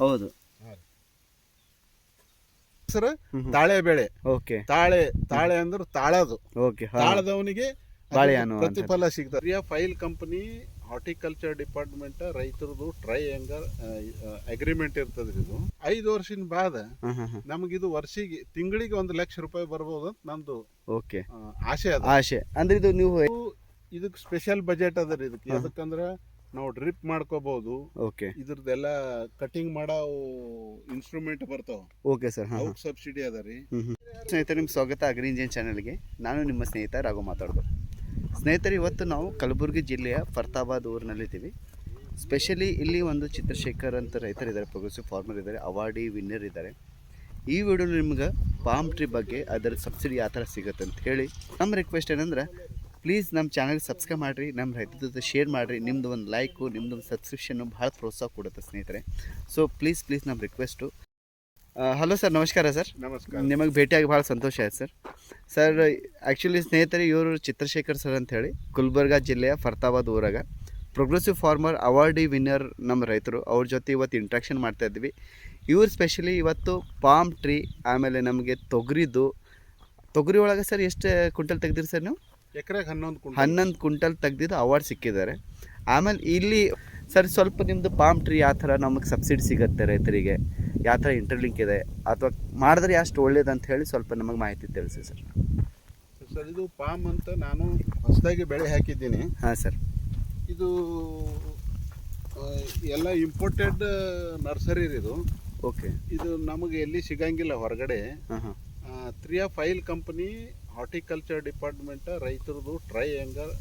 ಹೌದು. ಹೆಸರು. ತಾಳೆ ಬೆಳೆ. ಓಕೆ. ತಾಳೆ ತಾಳೆ ಅಂದ್ರೆ ತಾಳದು. ಓಕೆ ತಾಳದವನಿಗೆ ಪ್ರತಿಫಲ ಸಿಗ್ತದೆ. ಫೈಲ್ ಕಂಪನಿ ಹಾರ್ಟಿಕಲ್ಚರ್ ಡಿಪಾರ್ಟ್ಮೆಂಟ್ ರೈತರದು ಟ್ರೈ ಹಂಗರ್ ಅಗ್ರಿಮೆಂಟ್ ಇರ್ತದ್ರಿ ಇದು. ಐದು ವರ್ಷದ ಬಾದ ನಮಗಿದು ವರ್ಷಿಗೆ ತಿಂಗಳಿಗೆ ಒಂದು ಲಕ್ಷ ರೂಪಾಯಿ ಬರ್ಬೋದು ಅಂತ ನಂದು ಓಕೆ. ಆ, ಆಸೆ ಅದ. ಆಶೆ ಅಂದ್ರೆ ಇದು ನೀವು ಇದಕ್ಕೆ ಸ್ಪೆಷಲ್ ಬಜೆಟ್ ಅದ ರೀ ಇದಕ್ಕೆ. ಯಾಕಂದ್ರ ನಾವು ಡ್ರಿಪ್ ಮಾಡ್ಕೋಬಹುದು ಓಕೆ. ಇದ್ರದ್ದೆಲ್ಲ ಕಟಿಂಗ್ ಮಾಡೋ ಇನ್ಸ್ಟ್ರೂಮೆಂಟ್ ಬರ್ತಾವ. ಓಕೆ ಸರ್ ಹಾಂ ಅವಕ್ಕೆ ಸಬ್ಸಿಡಿ ಅದ ರೀ. ಸ್ನೇಹಿತರೆ ನಿಮ್ಗೆ ಸ್ವಾಗತ ಅಗ್ರಿ ಇಂಜಿನ್ ಚಾನಲ್ಗೆ ನಾನು ನಿಮ್ಮ ಸ್ನೇಹಿತ ರಾಘು ಮಾತಾಡೋದು. ಸ್ನೇಹಿತರೆ ಇವತ್ತು ನಾವು ಕಲಬುರಗಿ ಜಿಲ್ಲೆಯ ಫರ್ತಾಬಾದ್ ಊರಿನಲ್ಲಿದ್ದೀವಿ ಸ್ಪೆಷಲಿ ಇಲ್ಲಿ ಒಂದು ಚಿತ್ರಶೇಖರ್ ಅಂತ ರೈತರಿದ್ದಾರೆ ಪ್ರೋಗ್ರೆಸಿವ್ ಫಾರ್ಮರ್ ಇದ್ದಾರೆ ಅವಾರ್ಡಿ ವಿನ್ನರ್ ಇದ್ದಾರೆ. ಈ ವಿಡಿಯೋ ನಿಮ್ಗೆ ಪಾಮ್ ಟ್ರೀ ಬಗ್ಗೆ ಅದರ ಸಬ್ಸಿಡಿ ಯಾವ ಥರ ಸಿಗುತ್ತೆ ಅಂತ ಹೇಳಿ ನಮ್ಮ ರಿಕ್ವೆಸ್ಟ್ ಏನಂದ್ರೆ ಪ್ಲೀಸ್ ನಮ್ಮ ಚಾನಲ್ ಸಬ್ಸ್ಕ್ರೈಬ್ ಮಾಡಿರಿ ನಮ್ಮ ರೈತರ ಜೊತೆ ಶೇರ್ ಮಾಡಿರಿ ನಿಮ್ಮದು ಒಂದು ಲೈಕು ನಿಮ್ಮದು ಒಂದು ಸಬ್ಸ್ಕ್ರಿಪ್ಷನ್ನು ಭಾಳ ಪ್ರೋತ್ಸಾಹ ಕೊಡುತ್ತೆ ಸ್ನೇಹಿತರೆ. ಸೊ ಪ್ಲೀಸ್ ಪ್ಲೀಸ್ ನಮ್ಮ ರಿಕ್ವೆಸ್ಟು ಹಲೋ ಸರ್ ನಮಸ್ಕಾರ ಸರ್ ನಮಸ್ಕಾರ. ನಿಮಗೆ ಭೇಟಿಯಾಗಿ ಭಾಳ ಸಂತೋಷ ಆಯ್ತು ಸರ್ ಸರ್ ಆ್ಯಕ್ಚುಲಿ ಸ್ನೇಹಿತರೆ ಇವರು ಚಿತ್ರಶೇಖರ್ ಸರ್ ಅಂತ ಹೇಳಿ ಗುಲ್ಬರ್ಗಾ ಜಿಲ್ಲೆಯ ಫರ್ತಾಬಾದ್ ಊರಾಗ. ಪ್ರೋಗ್ರೆಸಿವ್ ಫಾರ್ಮರ್ ಅವಾರ್ಡಿ ವಿನ್ನರ್ ನಮ್ಮ ರೈತರು. ಅವ್ರ ಜೊತೆ ಇವತ್ತು ಇಂಟ್ರಾಕ್ಷನ್ ಮಾಡ್ತಾ ಇದ್ವಿ. ಇವ್ರು ಸ್ಪೆಷಲಿ ಇವತ್ತು ಪಾಮ್ ಟ್ರೀ ಆಮೇಲೆ ನಮಗೆ ತೊಗರಿದು ತೊಗರಿ ಒಳಗೆ ಸರ್ ಎಷ್ಟು ಕ್ವಿಂಟಲ್ ತೆಗ್ದಿರಿ ಸರ್ ನೀವು? ಎಕರೆಗೆ ಹನ್ನೊಂದು ಹನ್ನೊಂದು ಕ್ವಿಂಟಲ್ ತೆಗ್ದಿದ್ದು ಅವಾರ್ಡ್ ಸಿಕ್ಕಿದ್ದಾರೆ. ಆಮೇಲೆ ಇಲ್ಲಿ ಸರ್ ಸ್ವಲ್ಪ ನಿಮ್ಮದು ಪಾಮ್ ಟ್ರೀ ಯಾವ ಥರ ನಮಗೆ ಸಬ್ಸಿಡಿ ಸಿಗುತ್ತೆ ರೈತರಿಗೆ? ಯಾವ ಥರ ಇಂಟರ್ಲಿಂಕ್ ಇದೆ? ಅಥವಾ ಮಾಡಿದ್ರೆ ಅಷ್ಟು ಒಳ್ಳೇದು ಅಂತ ಹೇಳಿ ಸ್ವಲ್ಪ ನಮಗೆ ಮಾಹಿತಿ ತಿಳಿಸಿ ಸರ್. ಸರ್ ಇದು ಪಾಮ್ ಅಂತ ನಾನು ಹೊಸದಾಗಿ ಬೆಳೆ ಹಾಕಿದ್ದೀನಿ. ಹಾಂ ಸರ್. ಇದು ಎಲ್ಲ ಇಂಪೋರ್ಟೆಡ್ ನರ್ಸರಿ ಇದು. ಓಕೆ. ಇದು ನಮಗೆ ಎಲ್ಲಿ ಸಿಗಂಗಿಲ್ಲ ಹೊರಗಡೆ. ಹಾಂ ಹಾಂ. ತ್ರೀ ಆಫ್ ಫೈಲ್ ಕಂಪನಿ ಹಾರ್ಟಿಕಲ್ಚರ್ ಡಿಪಾರ್ಟ್ಮೆಂಟ್ ರೈತರದು ಟ್ರೈ ಹೆಂಗರ್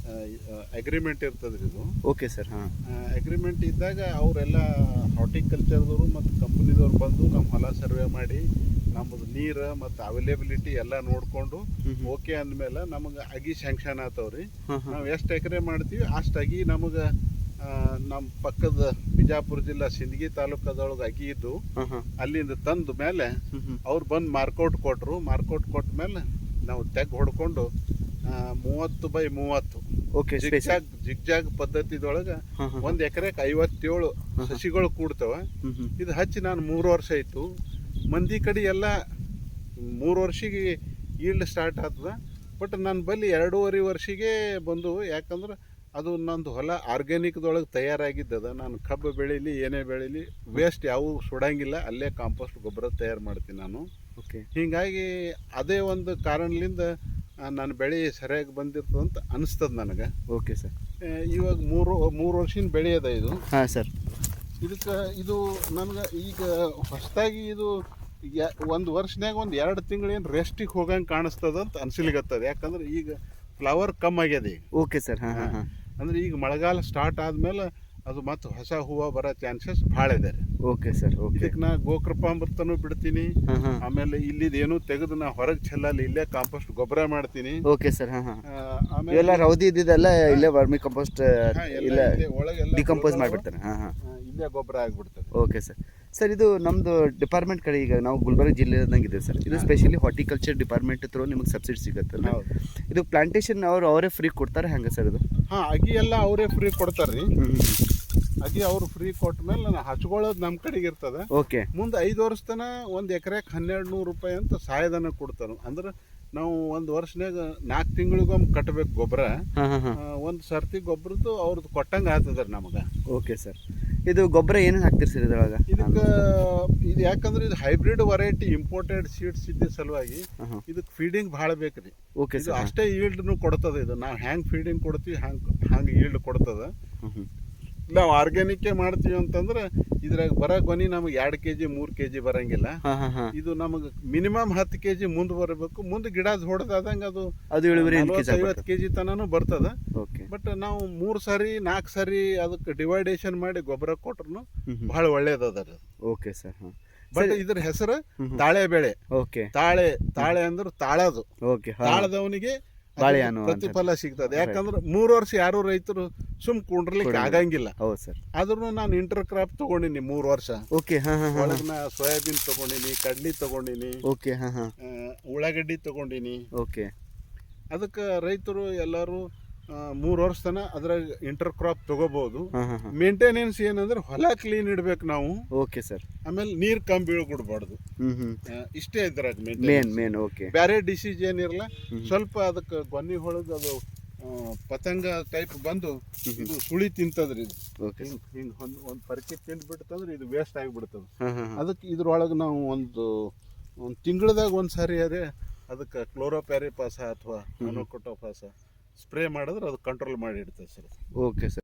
ಅಗ್ರಿಮೆಂಟ್ ಇರ್ತದ್ರಿ ಇದು. ಓಕೆ ಸರ್ ಹಾಂ. ಅಗ್ರಿಮೆಂಟ್ ಇದ್ದಾಗ ಅವರೆಲ್ಲ ಹಾರ್ಟಿಕಲ್ಚರ್ದವರು ಮತ್ತು ಕಂಪ್ನಿದವ್ರು ಬಂದು ನಮ್ಮ ಹೊಲ ಸರ್ವೆ ಮಾಡಿ ನಮ್ಮದು ನೀರು ಮತ್ತು ಅವೈಲೇಬಿಲಿಟಿ ಎಲ್ಲ ನೋಡಿಕೊಂಡು ಓಕೆ ಅಂದಮೇಲೆ ನಮಗೆ ಅಗಿ ಸ್ಯಾಂಕ್ಷನ್ ಆತವ್ರಿ. ನಾವು ಎಷ್ಟು ಎಕರೆ ಮಾಡ್ತೀವಿ ಅಷ್ಟು ಅಗಿ ನಮಗೆ ನಮ್ಮ ಪಕ್ಕದ ಬಿಜಾಪುರ ಜಿಲ್ಲಾ ಸಿಂದಗಿ ತಾಲೂಕದೊಳಗೆ ಅಗಿ ಇದ್ದು ಅಲ್ಲಿಂದ ತಂದ ಮೇಲೆ ಅವ್ರು ಬಂದು ಮಾರ್ಕೌಟ್ ಕೊಟ್ಟರು ಮಾರ್ಕೌಟ್ ಕೊಟ್ಟ ಮೇಲೆ ನಾವು ತೆಗ್ ಹೊಡ್ಕೊಂಡು ಮೂವತ್ತು ಬೈ ಮೂವತ್ತು. ಓಕೆ ಜಿಗ್ಜಾಗ್ ಜಿಗ್ಜಾಗ್ ಪದ್ಧತಿದೊಳಗೆ ಒಂದು ಎಕರೆಗೆ ಐವತ್ತೇಳು. ಸಸಿಗಳು ಕೂಡ್ತವ. ಇದು ಹಚ್ಚಿ ನಾನು ಮೂರು ವರ್ಷ ಆಯಿತು. ಮಂದಿ ಕಡೆ ಎಲ್ಲ ಮೂರು ವರ್ಷಿಗೆ ಈಲ್ಡ್ ಸ್ಟಾರ್ಟ್ ಆಗ್ತದೆ ಬಟ್ ನನ್ನ ಬಲ್ಲಿ ಎರಡೂವರೆ ವರ್ಷಿಗೆ ಬಂದು ಯಾಕಂದ್ರೆ ಅದು ನಂದು ಹೊಲ ಆರ್ಗ್ಯಾನಿಕ್ದೊಳಗೆ ತಯಾರಾಗಿದ್ದದ. ನಾನು ಕಬ್ಬು ಬೆಳೀಲಿ ಏನೇ ಬೆಳೀಲಿ ವೇಸ್ಟ್ ಯಾವೂ ಸುಡಂಗಿಲ್ಲ. ಅಲ್ಲೇ ಕಾಂಪೋಸ್ಟ್ ಗೊಬ್ಬರ ತಯಾರು ಮಾಡ್ತೀನಿ ನಾನು. ಓಕೆ ಹೀಗಾಗಿ ಅದೇ ಒಂದು ಕಾರಣದಿಂದ ನನ್ನ ಬೆಳೆ ಸರಿಯಾಗಿ ಬಂದಿರ್ತದೆ ಅಂತ ಅನಿಸ್ತದ ನನಗೆ. ಓಕೆ ಸರ್ ಇವಾಗ ಮೂರು ಮೂರು ವರ್ಷದ ಬೆಳೆ ಅದ ಇದು. ಹಾಂ ಸರ್ ಇದಕ್ಕೆ ಇದು ನನಗೆ ಈಗ ಹೊಸದಾಗಿ ಇದು ಯ ಒಂದು ವರ್ಷನ್ಯಾಗ ಒಂದು ಎರಡು ತಿಂಗಳೇನು ರೆಸ್ಟಿಗೆ ಹೋಗಂಗೆ ಕಾಣಿಸ್ತದ ಅಂತ ಅನ್ಸಿಲಿಗತ್ತದ ಯಾಕಂದ್ರೆ ಈಗ ಫ್ಲವರ್ ಕಮ್ ಆಗ್ಯದ ಈಗ. ಓಕೆ ಸರ್ ಹಾಂ ಹಾಂ ಹಾಂ. ಅಂದ್ರೆ ಈಗ ಮಳೆಗಾಲ ಸ್ಟಾರ್ಟ್ ಆದ್ಮೇಲೆ ಅದು ಮತ್ತೆ ಹೊಸ ಹೂವು ಬರೋ ಚಾನ್ಸಸ್ ಭಾಳ ಇದೆ ರೀ. Okay sir okay. ಇದಕ್ಕೆ ನಾ ಗೋಕೃಪಾಮೃತನೂ ಬಿಡ್ತೀನಿ. ಆಮೇಲೆ ಇಲ್ಲಿ ಏನು ತೆಗೆದು ನಾ ಹೊರಗೆ ಚೆಲ್ಲಲ್ಲಿ ಇಲ್ಲೇ ಕಾಂಪೋಸ್ಟ್ ಗೊಬ್ಬರ ಮಾಡ್ತೀನಿ. ಓಕೆ ಸರ್ ಹಾಂ ಹಾಂ. ಆಮೇಲೆ ಇವೆಲ್ಲ ರೌದಿ ಇದ್ದಿದ್ದೆಲ್ಲ ಇಲ್ಲೇ ವರ್ಮಿ ಕಂಪೋಸ್ಟ್ ಇಲ್ಲ ಒಳಗೆಲ್ಲ ಡಿಕಂಪೋಸ್ ಉಳ್ದಾವ. ಮಾಡಿಬಿಡ್ತಾರೆ. ಹಾಂ ಹಾಂ. ಇಲ್ಲೇ ಗೊಬ್ಬರ ಆಗಿಬಿಡ್ತದೆ. Okay sir. ಸರ್ ಇದು ನಮ್ಮದು ಡಿಪಾರ್ಟ್ಮೆಂಟ್ ಕಡೆ ಈಗ ನಾವು ಗುಲ್ಬರ್ಗ ಇದ್ದಂಗೆ ಇದೆ ಸರ್. ಇದು. ಸ್ಪೆಷಲಿ ಹಾರ್ಟಿಕಲ್ಚರ್ ಡಿಪಾರ್ಟ್ಮೆಂಟ್ ತ್ರೂ ನಿಮಗೆ ಸಬ್ಸಿಡಿ ಸಿಗುತ್ತಲ್ಲ. ಇದು ಪ್ಲಾಂಟೇಶನ್ ಅವ್ರು ಅವರೇ ಫ್ರೀ ಕೊಡ್ತಾರೆ ಹೆಂಗೆ ಸರ್ ಇದು? ಹಾ ಅಗಿ ಎಲ್ಲ ಅವರೇ ಫ್ರೀ ಕೊಡ್ತಾರೆ ರೀ. ಅಗಿ ಅವ್ರು ಫ್ರೀ ಕೊಟ್ಟ ಮೇಲೆ ನಾನು ಹಚ್ಕೊಳ್ಳೋದು ನಮ್ಮ ಕಡೆಗೆ ಇರ್ತದೆ. ಓಕೆ ಮುಂದೆ ಐದು ವರ್ಷ ತನ ಒಂದು ಎಕರೆಗೆ ಹನ್ನೆರಡು ನೂರು ರೂಪಾಯಿ ಅಂತ ಸಹಾಯಧನ ಕೊಡ್ತಾರೆ. ಅಂದ್ರೆ ನಾವು ಒಂದು ವರ್ಷನಾಗ ನಾಲ್ಕು ತಿಂಗಳಿಗೊಮ್ಮೆ ಕಟ್ಟಬೇಕು ಗೊಬ್ಬರ ಒಂದು ಸರ್ತಿ ಗೊಬ್ಬರದ್ದು ಅವ್ರದ್ದು ಕೊಟ್ಟಂಗೆ ಆಗ್ತದ ನಮಗೆ. ಓಕೆ ಸರ್ ಇದು ಗೊಬ್ಬರ ಏನೇನು ಹಾಕ್ತೀರಿ ಸರ್ ಇದ್ರೊಳಗೆ? ಇದಕ್ಕೆ ಇದು ಯಾಕಂದ್ರೆ ಇದು ಹೈಬ್ರಿಡ್ ವೆರೈಟಿ ಇಂಪೋರ್ಟೆಡ್ ಸೀಡ್ಸ್ ಇದ್ದ ಸಲುವಾಗಿ ಇದಕ್ಕೆ ಫೀಡಿಂಗ್ ಭಾಳ ಬೇಕ್ರಿ ಓಕೆ ಸರ್ ಅಷ್ಟೇ ಈಲ್ಡ್ನು ಕೊಡ್ತದೆ ಇದು. ನಾವು ಹ್ಯಾಂಗ್ ಫೀಡಿಂಗ್ ಕೊಡ್ತೀವಿ ಹ್ಯಾಂಗ್ ಹಂಗೆ ಈಲ್ಡ್ ಕೊಡ್ತದೆ. ನಾವು ಆರ್ಗ್ಯಾನಿಕ್ ಮಾಡ್ತೀವಿ ಅಂತಂದ್ರೆ ಇದ್ರಾಗ ಬರೋ ಗೊನಿ ನಮಗೆ ಎರಡು ಕೆ ಜಿ ಮೂರು ಕೆ ಜಿ ಬರಂಗಿಲ್ಲ ಇದು ನಮಗೆ ಮಿನಿಮಮ್ ಹತ್ತು ಕೆ ಜಿ ಮುಂದೆ ಬರಬೇಕು. ಮುಂದೆ ಗಿಡ ಹೊಡೆದಾದಂಗೆ ಅದು ಅದು ಇಳುವರಿ ಐವತ್ತು ಕೆ ಜಿ ತನೂ ಬರ್ತದ. ಓಕೆ. ಬಟ್ ನಾವು ಮೂರು ಸಾರಿ ನಾಲ್ಕು ಸಾರಿ ಅದಕ್ಕೆ ಡಿವೈಡೇಷನ್ ಮಾಡಿ ಗೊಬ್ಬರ ಕೊಟ್ರು ಬಹಳ ಒಳ್ಳೇದದ ಓಕೆ ಸರ್ ಬಟ್ ಇದ್ರ ಹೆಸರು ತಾಳೆ ಬೆಳೆ ಓಕೆ. ತಾಳೆ ತಾಳೆ ಅಂದ್ರೆ ತಾಳದು. ಓಕೆ ತಾಳದವನಿಗೆ ಬಾಳೆಹಣ್ಣು. ಪ್ರತಿಫಲ ಸಿಗ್ತದೆ. ಯಾಕಂದ್ರೆ ಮೂರು ವರ್ಷ ಯಾರು ರೈತರು ಸುಮ್ ಕುಂಡ್ರಲಿಕ್ಕೆ. ಆಗಂಗಿಲ್ಲ. ಹೌದು ಸರ್. ಆದ್ರೂ ನಾನು ಇಂಟರ್ ಕ್ರಾಪ್ ತಗೊಂಡಿನಿ ಮೂರು ವರ್ಷ. ಓಕೆ ಸೋಯಾಬೀನ್ ತಗೊಂಡಿನಿ ಕಡ್ಲಿ ತಗೊಂಡಿನಿ ಓಕೆ ಹಾಂ ಹಾಂ. ಆ, ಉಳ್ಳಾಗಡ್ಡಿ ತಗೊಂಡಿನಿ. ಓಕೆ. ಅದಕ್ಕೆ ರೈತರು ಎಲ್ಲರೂ ಮೂರು ವರ್ಷ ತನ ಅದ್ರಾಗ ಇಂಟರ್ ಕ್ರಾಪ್ ತಗೋಬಹುದು ಮೇಂಟೆನೆನ್ಸ್ ಏನಂದ್ರೆ ಹೊಲ ಕ್ಲೀನ್ ಇಡ್ಬೇಕು ನಾವು. ಓಕೆ ಸರ್ ಆಮೇಲೆ ನೀರ್ ಕಮ್ಮಿ ಬೀಳ್ಕೊಡ್ಬಾರ್ದು ಇಷ್ಟೇ ಇದ್ರಾಗ ಮೇನ್ ಮೇನ್ ಓಕೆ ಬೇರೆ ಡಿಸೀಸ್ ಏನಿರಲ್ಲ ಸ್ವಲ್ಪ ಅದಕ್ಕೆ ಗೊನ್ನಿ ಹೊಳಗ್ ಅದು ಪತಂಗ ಟೈಪ್ ಬಂದು ಇದು ಸುಳಿ ತಿಂತದ್ರಿ ಇದು. ಹಿಂಗ್ ಒಂದು ಒಂದ್ ಪರಿಕೆ ತಿಂದ್ಬಿಡ್ತಂದ್ರೆ ಇದು ವೇಸ್ಟ್ ಆಗಿಬಿಡ್ತದ. ಅದಕ್ಕೆ ಇದ್ರೊಳಗೆ ನಾವು ಒಂದು ಒಂದು ತಿಂಗಳದಾಗ ಒಂದ್ಸಾರಿ ಅದೇ ಅದಕ್ಕೆ ಕ್ಲೋರೋಪ್ಯಾರಿಪಾಸ ಅಥವಾ ಮೊನೊಕೊಟೋಪಾಸ ಸ್ಪ್ರೇ ಮಾಡಿದ್ರೆ ಅದು ಕಂಟ್ರೋಲ್ ಮಾಡಿ ಇಡ್ತದೆ ಸರ್ ಓಕೆ ಸರ್.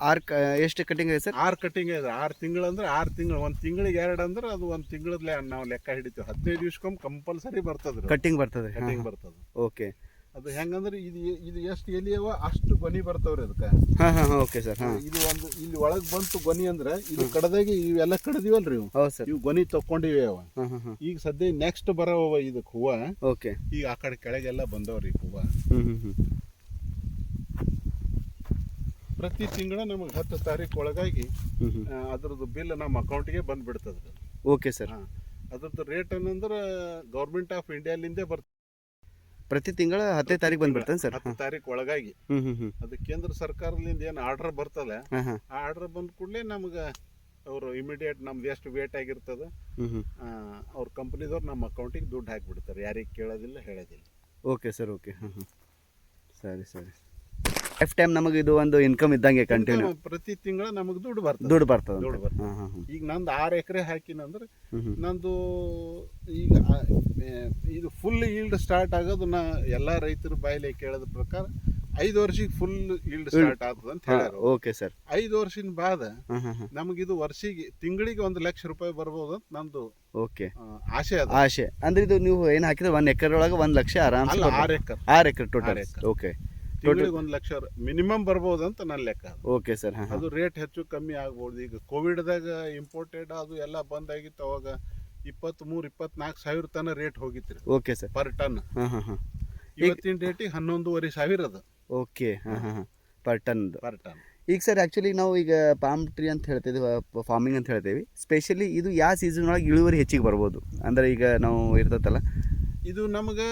ಆರು ಕ ಎಷ್ಟು ಕಟಿಂಗ್ ಇದೆ ಸರ್? ಆರು ಕಟಿಂಗ್ ಇದೆ. ಆರು ತಿಂಗಳು ಅಂದ್ರೆ ಆರು ತಿಂಗಳು ಒಂದು ತಿಂಗಳಿಗೆ ಎರಡು ಅಂದ್ರೆ ಅದು ಒಂದು ತಿಂಗಳದ್ಲೆ ನಾವು ಲೆಕ್ಕ ಹಿಡಿತೀವಿ. ಹದಿನೈದು ದಿವ್ಸಕ್ಕೊಮ್ಮೆ ಕಂಪಲ್ಸರಿ ಬರ್ತದೆ ಕಟ್ಟಿಂಗ್ ಬರ್ತದೆ ಕಟಿಂಗ್ ಬರ್ತದೆ. ಓಕೆ. ಅದು ಹೆಂಗಂದ್ರೆ ಇದು ಇದು ಎಷ್ಟು ಎಲಿ ಅವ ಅಷ್ಟು ಗೊನಿ ಬರ್ತಾವ್ರಿ ಅದಕ್ಕೆ. ಹಾಂ ಹಾಂ ಓಕೆ ಸರ್ ಹಾಂ. ಇದು ಒಂದು ಇಲ್ಲಿ ಒಳಗೆ ಬಂತು ಗೊನಿ ಅಂದ್ರೆ ಇದು ಕಡದಾಗಿ ಇವೆಲ್ಲ ಕಡದಿವಲ್ರಿ ಇವು. ಹೌದು ಸರ್. ಇವು ಗೊನಿ ತಕೊಂಡಿವೆ ಅವ. ಈಗ ಸದ್ಯ ನೆಕ್ಸ್ಟ್ ಬರೋವ ಇದಕ್ಕೆ ಹೂವ. ಓಕೆ. ಈಗ ಆ ಕಡೆ ಕೆಳಗೆಲ್ಲ ಬಂದವ್ರಿ ಹೂವ. ಪ್ರತಿ ತಿಂಗಳ ನಮಗೆ ಹತ್ತು ತಾರೀಕು ಒಳಗಾಗಿ ಅದ್ರದ್ದು ಬಿಲ್ ನಮ್ಮ ಅಕೌಂಟ್ಗೆ ಬಂದ್ಬಿಡ್ತದೆ ಓಕೆ ಸರ್. ಹಾಂ. ಅದ್ರದ್ದು ರೇಟ್ ಏನಂದ್ರೆ ಗೌರ್ಮೆಂಟ್ ಆಫ್ ಇಂಡಿಯಾಲಿಂದೇ ಬರ್ತದೆ ಪ್ರತಿ ತಿಂಗಳ ಹತ್ತನೇ ತಾರೀಕು ಬಂದ್ಬಿಡ್ತಾನೆ ಸರ್. ಹತ್ತು ತಾರೀಕು ಒಳಗಾಗಿ. ಹ್ಞೂ ಅದು ಕೇಂದ್ರ ಸರ್ಕಾರದಿಂದ ಏನು ಆರ್ಡರ್ ಬರ್ತಲ್ಲ ಹಾಂ ಹಾಂ ಆ ಆರ್ಡರ್ ಬಂದ ಕೂಡಲೇ ನಮ್ಗೆ ಅವರು ಇಮಿಡಿಯೇಟ್ ನಮ್ದು ಎಷ್ಟು ವೇಟ್ ಆಗಿರ್ತದ ಹ್ಞೂ ಅವ್ರ ಕಂಪ್ನಿದವ್ರು ನಮ್ಮ ಅಕೌಂಟಿಗೆ ದುಡ್ಡು ಹಾಕಿಬಿಡ್ತಾರೆ. ಯಾರಿಗೆ ಕೇಳೋದಿಲ್ಲ ಹೇಳೋದಿಲ್ಲ. ಓಕೆ ಸರ್ ಓಕೆ ಹಾಂ ಹಾಂ ಸರಿ ಸರಿ. ಲೈಫ್ ಟೈಮ್ ನಮಗೆ ಇದು ಒಂದು ಇನ್ಕಮ್ ಇದ್ದಂಗೆ ಕಂಟಿನ್ಯೂ ಪ್ರತಿ ತಿಂಗಳ ನಮಗೆ ದುಡ್ಡು ಬರ್ತದೆ. ದುಡ್ಡು ಬರ್ತದೆ ದುಡ್ಡು ಬರ್ತದೆ. ಈಗ ನಂದು ಆರು ಎಕರೆ ಹಾಕಿನಂದ್ರೆ ನಂದು ಈಗ ಇದು ಫುಲ್ ಈಲ್ಡ್ ಸ್ಟಾರ್ಟ್ ಆಗೋದು ನಾ ಎಲ್ಲ ರೈತರ ಬಾಯಲ್ಲಿ ಕೇಳೋದ ಪ್ರಕಾರ ಐದು ವರ್ಷಕ್ಕೆ ಫುಲ್ ಈಲ್ಡ್ ಸ್ಟಾರ್ಟ್ ಆಗ್ತದೆ ಅಂತ ಹೇಳ್ಯಾರ ಓಕೆ ಸರ್. ಐದು ವರ್ಷದ ಬಾದ ನಮಗಿದು ವರ್ಷಿಗೆ ತಿಂಗಳಿಗೆ ಒಂದು ಲಕ್ಷ ರೂಪಾಯಿ ಬರ್ಬೋದು ಅಂತ ನಮ್ದು ಓಕೆ. ಆಶೆ ಅದ. ಆಶೆ ಅಂದ್ರೆ ಇದು ನೀವು ಏನು ಹಾಕಿದ್ರೆ ಒಂದ್ ಎಕರೆ ಒಳಗೆ ಒಂದ್ ಲಕ್ಷ ಆರಾಮ್ ಆರ್ ಎಕರೆ. ಆರು ಎಕರೆ ಟೋಟಲ್. ಓಕೆ. ತಿಂಗಳಿಗೆ ಒಂದು ಲಕ್ಷ ಮಿನಿಮಮ್ ಬರ್ಬೋದು ಅಂತ ನನ್ನ ಲೆಕ್ಕ ಓಕೆ ಸರ್ ಅದು ರೇಟ್ ಹೆಚ್ಚು ಕಮ್ಮಿ ಆಗ್ಬೋದು. ಈಗ ಕೋವಿಡ್ದಾಗ ಇಂಪೋರ್ಟೆಡ್ ಅದು ಎಲ್ಲ ಬಂದಾಗಿತ್ತು ಅವಾಗ ಇಪ್ಪತ್ತ್ಮೂರು ಇಪ್ಪತ್ನಾಲ್ಕು ಸಾವಿರ ತನ ರೇಟ್ ಹೋಗಿತ್ತು ಓಕೆ ಸರ್ ಪರ್ ಟನ್ ಹಾಂ ಹಾಂ ಹಾಂ. ಇವತ್ತಿನ ಡೇಟಿಗೆ ಹನ್ನೊಂದುವರೆ ಸಾವಿರ ಅದ. ಓಕೆ ಹಾಂ ಹಾಂ ಪರ್ ಟನ್ ಪರ್ ಟನ್ ಈಗ ಸರ್ ಆ್ಯಕ್ಚುಲಿ ನಾವು ಈಗ ಪಾಮ್ ಟ್ರೀ ಅಂತ ಹೇಳ್ತಿದ್ವಿ ಫಾರ್ಮಿಂಗ್ ಅಂತ ಹೇಳ್ತೀವಿ. ಸ್ಪೆಷಲಿ ಇದು ಯಾವ ಸೀಸನ್ ಒಳಗೆ ಇಳುವರಿ ಹೆಚ್ಚಿಗೆ ಬರ್ಬೋದು? ಅಂದರೆ ಈಗ ನಾವು ಇರ್ತೈತಲ್ಲ. ಇದು ನಮಗೆ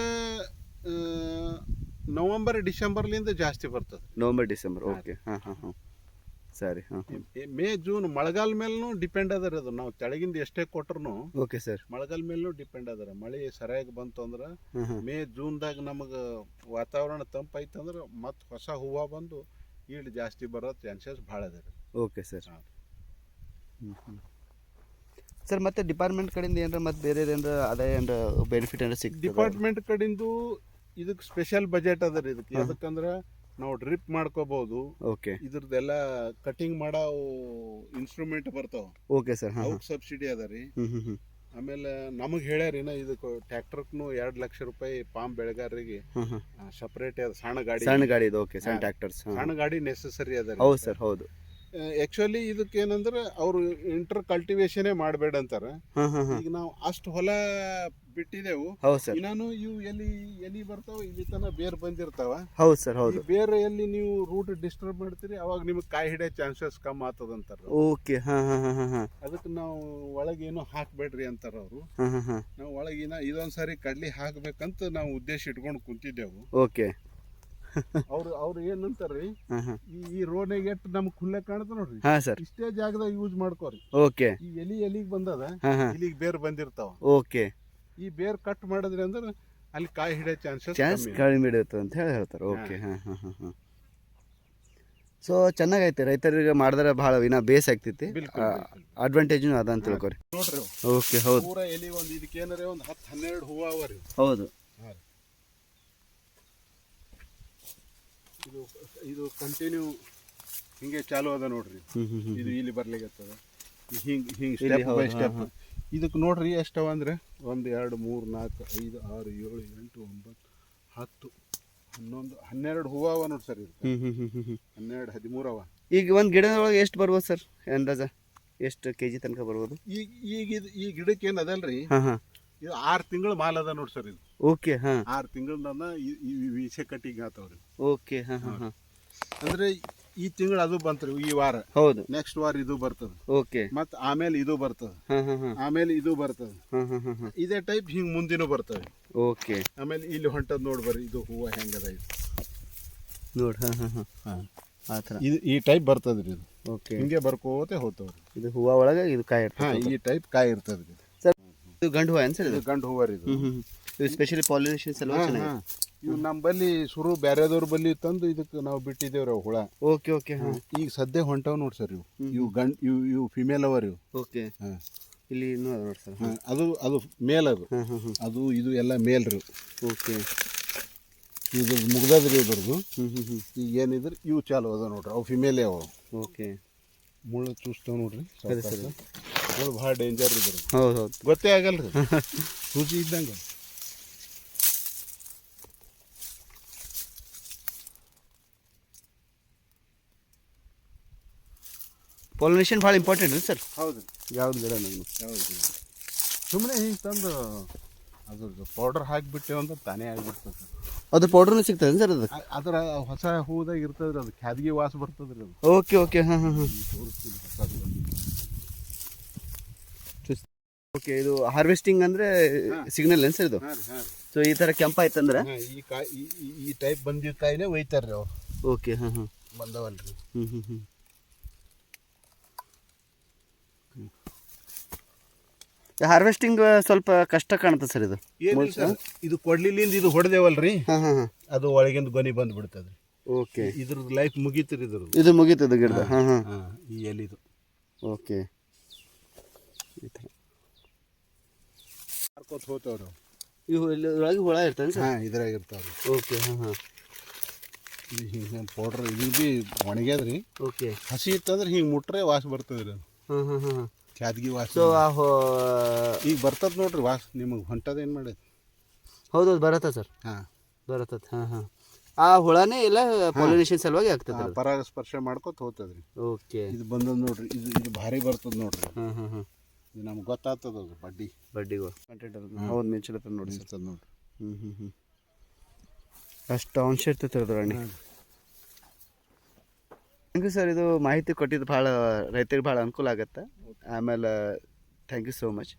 ನವಂಬರ್ ಡಿಸೆಂಬರ್ಲಿಂದ ಜಾಸ್ತಿ ಬರ್ತದೆ. ನವೆಂಬರ್ ಡಿಸೆಂಬರ್ ಓಕೆ ಹಾಂ ಹಾಂ ಹಾಂ. ಸರಿ ಹಾಂ ಮೇ ಜೂನ್ ಮಳೆಗಾಲ ಮೇಲೂ ಡಿಪೆಂಡ್ ಅದರ ಅದು. ನಾವು ತೆಳಗಿಂದ ಎಷ್ಟೇ ಕೊಟ್ರು ಓಕೆ ಸರ್ ಮಳೆಗಾಲ ಮೇಲೂ ಡಿಪೆಂಡ್ ಅದರ. ಮಳೆ ಸರಿಯಾಗಿ ಬಂತು ಅಂದ್ರೆ ಮೇ ಜೂನ್ದಾಗ ನಮಗೆ ವಾತಾವರಣ ತಂಪೈತಂದ್ರೆ ಮತ್ತೆ ಹೊಸ ಹೂವು ಬಂದು ಈಲ್ಡ್ ಜಾಸ್ತಿ ಬರೋ ಚಾನ್ಸಸ್ ಭಾಳ ಅದ ಓಕೆ ಸರ್ ಸರ್ ಮತ್ತೆ ಡಿಪಾರ್ಟ್ಮೆಂಟ್ ಕಡೆಯಿಂದ ಏನಾರ ಮತ್ತೆ ಬೇರೆ ಏನಾರ ಅದೇ ಏನಾರ ಬೆನಿಫಿಟ್ ಏನಾರ ಸಿಗ್ತದೆ? ಡಿಪಾರ್ಟ್ಮೆಂಟ್ ಕಡೆಂದು ಇದಕ್ಕೆ ಸ್ಪೆಷಲ್ ಬಜೆಟ್ ಅದ ರೀ ಇದಕ್ಕೆ. ಯಾಕಂದ್ರೆ ನಾವು ಡ್ರಿಪ್ ಮಾಡ್ಕೋಬಹುದು ಓಕೆ. ಇದ್ರದ್ದೆಲ್ಲ ಕಟಿಂಗ್ ಮಾಡೋ ಇನ್ಸ್ಟ್ರೂಮೆಂಟ್ ಬರ್ತಾವ. ಓಕೆ ಸರ್ ಸಬ್ಸಿಡಿ ಅದ ರೀ. ಆಮೇಲೆ ನಮಗೆ ಹೇಳ್ಯಾರಿನ ಇದಕ್ಕೆ ಟ್ರ್ಯಾಕ್ಟರ್ನು ಎರಡು ಲಕ್ಷ ರೂಪಾಯಿ ಪಾಮ್ ಬೆಳೆಗಾರರಿಗೆ ಸಪ್ರೇಟ್ ಸಣ್ಣ ಗಾಡಿ. ಸಣ್ಣ ಗಾಡಿ ಓಕೆ ಸಣ್ಣ. ಟ್ರ್ಯಾಕ್ಟರ್ಸ್ ಸಣ್ಣ ಗಾಡಿ ನೆಸೆಸರಿ ಅದ ಹೌದು ಸರ್ ಹೌದು. ಆಕ್ಚುಲಿ ಇದಕ್ಕೆ ಏನಂದ್ರೆ ಅವರು ಇಂಟರ್ ಕಲ್ಟಿವೇಶನೇ ಮಾಡಬೇಡ ಅಂತಾರೆ. ಈಗ ನಾವು ಅಷ್ಟು ಹೊಲ ಬಿಟ್ಟಿದೆವು. ಹೌದು ಸರ್. ನಾನು ಇವು ಎಲ್ಲಿ ಎಲ್ಲಿ ಬರ್ತಾವ ಇಲ್ಲಿ ತನಕ ಬೇರ್ ಬಂದಿರ್ತಾವ. ಹೌದು ಸರ್ ಹೌದು. ಬೇರೆ ಎಲ್ಲಿ ನೀವು ರೂಟ್ ಡಿಸ್ಟರ್ಬ್ ಮಾಡ್ತೀರಿ ಅವಾಗ ನಿಮಗೆ ಕಾಯಿ ಹಿಡಿಯೋ ಚಾನ್ಸಸ್ ಕಮ್ಮಿ ಆತದಂತಾರ ಓಕೆ ಅದಕ್ಕೆ ನಾವು ಒಳಗೇನು ಹಾಕ್ಬೇಡ್ರಿ ಅಂತಾರ ಅವರು. ನಾವು ಒಳಗಿನ ಇದೊಂದ್ ಸಾರಿ ಕಡ್ಲಿ ಹಾಕ್ಬೇಕಂತ ನಾವು ಉದ್ದೇಶ ಇಟ್ಕೊಂಡು ಕುಂತಿದ್ದೆವು. ಓಕೆ. ಅವ್ರು ಅವ್ರು ಏನಂತಾರ್ರಿ? ಹಾಂ ಈ ಈ ರೋಡ್ನಾಗ ಎಷ್ಟು ನಮ್ಗೆ ಖುಲ್ಲೆ ಕಾಣುತ್ತೆ ನೋಡ್ರಿ? ಹಾ ಸರ್. ಇಷ್ಟೇ ಜಾಗದಾಗ ಯೂಸ್ ಮಾಡ್ಕೋರಿ. ಓಕೆ. ಈ ಎಲಿ ಎಲಿಗೆ ಬಂದದ ಹಾಂ ಹಾಂ. ಇಲ್ಲಿಗೆ ಬೇರ್ ಬಂದಿರ್ತಾವ. ಓಕೆ. ಈ ಬೇರ್ ಕಟ್ ಮಾಡಿದ್ರಿ ಅಂದ್ರೆ ಅಲ್ಲಿ ಕಾಯಿ ಹಿಡಿಯೋ ಚಾನ್ಸಸ್ ಚಾನ್ಸ್ ಕಡಿಮೆ ಇಡುತ್ತೆ ಅಂತ ಹೇಳಿ ಹೇಳ್ತಾರೆ. ಓಕೆ ಹಾಂ ಹಾಂ ಹಾಂ ಹಾಂ. ಸೊ ಚೆನ್ನಾಗೈತೆ. ರೈತರಿಗೆ ಮಾಡಿದ್ರೆ ಭಾಳ ಇನ್ನ ಬೇಸ್ ಆಗ್ತೈತಿ. ಅಡ್ವಾಂಟೇಜ್ ಅಡ್ವಾಂಟೇಜ್ನು ಅದ ಅಂತ ತಿಳ್ಕೊರಿ. ನೋಡ್ರಿ. ಓಕೆ ಹೌದು. ಪೂರ ಎಲಿ ಒಂದು ಇದಕ್ಕೆ ಏನಾರ ಒಂದು ಹತ್ತು ಹನ್ನೆರಡು ಹೂವು ಅವ ರೀ. ಹೌದು. ಇದು ಇದು ಕಂಟಿನ್ಯೂ ಹಿಂಗೆ ಚಾಲು ಅದ ನೋಡ್ರಿ. ಇದು ಇಲ್ಲಿ ಬರ್ಲಿಕ್ಕೆ ಹಿಂಗೆ ಹಿಂಗೆ ಸ್ಟೆಪ್ ಬೈ ಸ್ಟೆಪ್ ಇದಕ್ಕೆ ನೋಡ್ರಿ ಎಷ್ಟವ ಅಂದ್ರೆ ಒಂದು ಎರಡು ಮೂರು ನಾಲ್ಕು ಐದು ಆರು ಏಳು ಎಂಟು ಒಂಬತ್ತು ಹತ್ತು ಹನ್ನೊಂದು ಹನ್ನೆರಡು ಹೂವು ಅವ ನೋಡಿ ಸರ್ ಇದು ಹನ್ನೆರಡು ಹದಿಮೂರು ಅವ ಈಗ ಒಂದು ಗಿಡದೊಳಗೆ ಎಷ್ಟು ಬರ್ಬೋದು ಸರ್ ಅಂದಾಜ? ಎಷ್ಟು ಕೆ ಜಿ ತನಕ ಬರ್ಬೋದು? ಈಗ ಈಗ ಇದು ಈ ಗಿಡಕ್ಕೆ ಏನು ಅದಲ್ರಿ? ಹಾಂ ಹಾಂ. ಇದು ಆರು ತಿಂಗಳು ಮಾಲ್ ಅದ ನೋಡಿ ಸರ್ ಇದು. ಓಕೆ ಹಾಂ. ಆರು ತಿಂಗಳನ್ನ ವಿಷ ಕಟ್ಟಿಂಗ್ ಆತವ್ರಿ. ಓಕೆ ಹಾಂ ಹಾಂ ಹಾಂ. ಅಂದ್ರೆ ಈ ತಿಂಗಳು ಅದು ಬಂತ್ರಿ ಈ ವಾರ. ಹೌದು. ನೆಕ್ಸ್ಟ್ ವಾರ ಇದು ಬರ್ತದೆ. ಓಕೆ. ಮತ್ತು ಆಮೇಲೆ ಇದು ಬರ್ತದೆ. ಹಾಂ ಹಾಂ ಹಾಂ. ಆಮೇಲೆ ಇದು ಬರ್ತದೆ. ಹಾಂ ಹಾಂ ಹಾಂ ಹಾಂ. ಇದೇ ಟೈಪ್ ಹಿಂಗ್ ಮುಂದಿನ ಬರ್ತವೆ ಓಕೆ. ಆಮೇಲೆ ಇಲ್ಲಿ ಹೊಂಟದ್ ನೋಡಿ ಬರ್ರಿ ಇದು ಹೂವು ಹೆಂಗದ ಇದು. ನೋಡಿ ಹಾಂ ಹಾಂ ಹಾಂ. ಆ ಥರ. ಇದು ಈ ಟೈಪ್ ಬರ್ತದ್ರಿ ಇದು. ಓಕೆ. ಹಿಂಗೆ ಬರ್ಕೋತೆ ಹೋಗ್ತಾವ್ರಿ. ಇದು ಹೂವು ಒಳಗೆ ಇದು ಕಾಯಿ ಹಾಂ ಈ ಟೈಪ್ ಕಾಯಿ ಇರ್ತದ್ರಿ ಇದು ಗಂಡು ಹೂವು ಏನು ಸರ್ ಇದು ಗಂಡು ಹೂವ ರೀ ಇದು. ಇದು ಸ್ಪೆಷಲಿ ಪಾಲಿನೇಷನ್ ಚೆನ್ನಾಗಿ ಹಾಂ ಇವು ನಮ್ಮ ಬಲ್ಲಿ ಶುರು ಬ್ಯಾರೆದವ್ರ ಬಲ್ಲಿ ತಂದು ಇದಕ್ಕೆ ನಾವು ಬಿಟ್ಟಿದ್ದೇವ್ರಿ ಅವು ಹುಳ. ಓಕೆ ಓಕೆ ಹಾಂ. ಈಗ ಸದ್ಯ ಹೊಂಟವ ನೋಡಿ ಸರ್ ಇವು. ಇವು ಗಂಡ್ ಇವು ಇವು ಫಿಮೇಲ್ ಅವ ರೀ ಇವು. ಓಕೆ. ಹಾಂ. ಇಲ್ಲಿ ಇನ್ನೂ ಅದ ನೋಡಿ ಸರ್. ಹಾಂ ಅದು ಅದು ಮೇಲ್ ಅದು. ಹಾಂ ಹಾಂ ಹಾಂ ಅದು ಇದು ಎಲ್ಲ ಮೇಲ್ ರೀ ಓಕೆ. ಇದು ಮುಗ್ದದ್ರಿ ಇದ್ರದ್ದು. ಹ್ಞೂ ಹ್ಞೂ ಹ್ಞೂ ಈಗ ಏನಿದ್ರೆ ಇವು ಚಾಲು ಅದ ನೋಡ್ರಿ. ಅವು ಫಿಮೇಲೇ ಅವ. ಓಕೆ. ಮುಳ್ಳು ಚೂಸ್ತಾವ ನೋಡ್ರಿ. ಸರಿ, ಸರಿ. ಮುಳ್ಳು ಭಾಳ ಡೇಂಜರ್ ಇದ್ರಿ ಹೌದು ಹೌದು. ಗೊತ್ತೇ ಆಗಲ್ರಿ. ಸೂಜಿ ಇದ್ದಂಗೆ. ಪಾಲಿನೇಷನ್ ಭಾಳ ಇಂಪಾರ್ಟೆಂಟ್ ಸರ್? ಹೌದು. ಯಾವ್ದು ಗಿಡ ಯಾವ್ದು ಹೌದು. ಸುಮ್ಮನೆ ಹಿಂಗೆ ತಂದು ಅದ್ರದ್ದು ಪೌಡರ್ ಹಾಕಿಬಿಟ್ಟೆ ಅಂತ ತಾನೇ ಆಗಿಬಿಡ್ತದೆ ಸರ್. ಅದ್ರ ಪೌಡ್ರೂ ಸಿಗ್ತದೆ ಸರ್ ಅದು? ಅದರ ಹೊಸ ಹೂದಾಗ ಇರ್ತದ್ರಿ ಅದು ಖ್ಯಾದ್ಗಿ ವಾಸ ಬರ್ತದ್ರಿ ಅದು. ಓಕೆ ಓಕೆ ಹಾಂ ಹಾಂ ಹಾಂ. ತೋರಿಸ್ತೀನಿ ಹೊಸದು ಓಕೆ ಇದು ಹಾರ್ವೆಸ್ಟಿಂಗ್ ಅಂದ್ರೆ ಸಿಗ್ನಲ್ ಏನು ಸರ್ ಇದು ಸೊ ಈ ತರ ಕೆಂಪಾಯ್ತಂದ್ರೆ ಆಯ್ತಂದ್ರೆ ಈ ಕಾಯಿ ಈ- ಟೈಪ್ ಬಂದಿದ್ದ ಕಾಯಿನೇ ಒಯ್ತಾರೆ ರೀ ಅವ್ರು. ಓಕೆ ಹಾಂ ಹಾಂ. ಬಂದವಲ್ರಿ. ಹ್ಞೂ ಹ್ಞೂ ಹ್ಞೂ ಹಾರ್ವೆಸ್ಟಿಂಗ್ ಸ್ವಲ್ಪ ಕಷ್ಟ ಕಾಣುತ್ತೆ ಸರ್ ಇದು. ಏನಿಲ್ಲ ಸರ್ ಇದು ಕೊಡ್ಲಿಲಿಂದ ಇದು ಹೊಡೆದೇವಲ್ರಿ? ಹಾಂ ಹಾಂ ಹಾಂ. ಅದು ಒಳಗಿಂದ ಗೊನಿ ಬಂದ್ಬಿಡ್ತದೆ ಓಕೆ ಇದ್ರದ್ದು ಲೈಫ್ ಮುಗೀತಿರಿ ಇದ್ರ ಇದು ಮುಗೀತದೆ ಗಿಡದ? ಹಾಂ ಹಾಂ ಹಾಂ. ಈ ಎಲಿದು. ಓಕೆ ಈ ಥರ ಮಾರ್ಕೋತ ಹೋಗ್ತಾವ್ರಿ ಅವು. ಇವು ಇಲ್ಲಿ ಹುಳ ಇರ್ತಾನೆ ಸರ್? ಹಾಂ ಇದ್ರಾಗ ಇರ್ತಾವ್ರಿ ಓಕೆ ಹಾಂ ಹಾಂ. ಹಿಂಗೆ ಪೌಡ್ರ್ ಇದು ಬಿ ಒಣಗ್ಯದ್ರಿ. ಓಕೆ. ಹಸಿ ಇತ್ತಂದ್ರೆ ಹಿಂಗೆ ಮುಟ್ರೆ ವಾಸ ಬರ್ತದ್ರಿ ಅದು. ಹಾಂ ಹಾಂ ಹಾಂ ಖ್ಯಾದ್ಗಿ ವಾಸ ಸೊ ಆ ಹೋ ಈಗ ಬರ್ತದ ನೋಡ್ರಿ ವಾಸ ನಿಮಗೆ ಹೊಂಟದ ಏನು ಮಾಡೈತಿ ಹೌದು ಬರತ್ತ ಸರ್. ಹಾಂ. ಬರತ್ತ ಹಾಂ ಹಾಂ. ಆ ಹುಳನೇ ಇಲ್ಲ ಪಾಲಿನೇಷನ್ ಸಲುವಾಗಿ ಆಗ್ತದೆ ಅದು? ಪರಾಗ ಸ್ಪರ್ಶ ಮಾಡ್ಕೊತ ಹೋಗ್ತದ್ರಿ ಓಕೆ. ಇದು ಬಂದದ ನೋಡ್ರಿ ಇದು ಇದು ಭಾರಿ ಬರ್ತದ ನೋಡ್ರಿ. ಹಾಂ ಹಾಂ ಹಾಂ. ಇದು ನಮ್ಗೆ ಗೊತ್ತಾಗ್ತದ ಅದು ಬಡ್ಡಿ. ಬಡ್ಡಿಗಳು. ಹೌದು ಮೆಚ್ಚಲತ್ತ ನೋಡಿ ನೋಡ್ರಿ ಹ್ಞೂ ಹ್ಞೂ ಹ್ಞೂ ಅಷ್ಟು ಅಂಶ ಇರ್ತೈತೆ ಅಣ್ಣ ಥ್ಯಾಂಕ್ ಯು ಸರ್ ಇದು ಮಾಹಿತಿ ಕೊಟ್ಟಿದ್ದು ಭಾಳ ರೈತರಿಗೆ ಭಾಳ ಅನುಕೂಲ ಆಗತ್ತೆ. ಆಮೇಲೆ ಥ್ಯಾಂಕ್ ಯು ಸೋ ಮಚ್.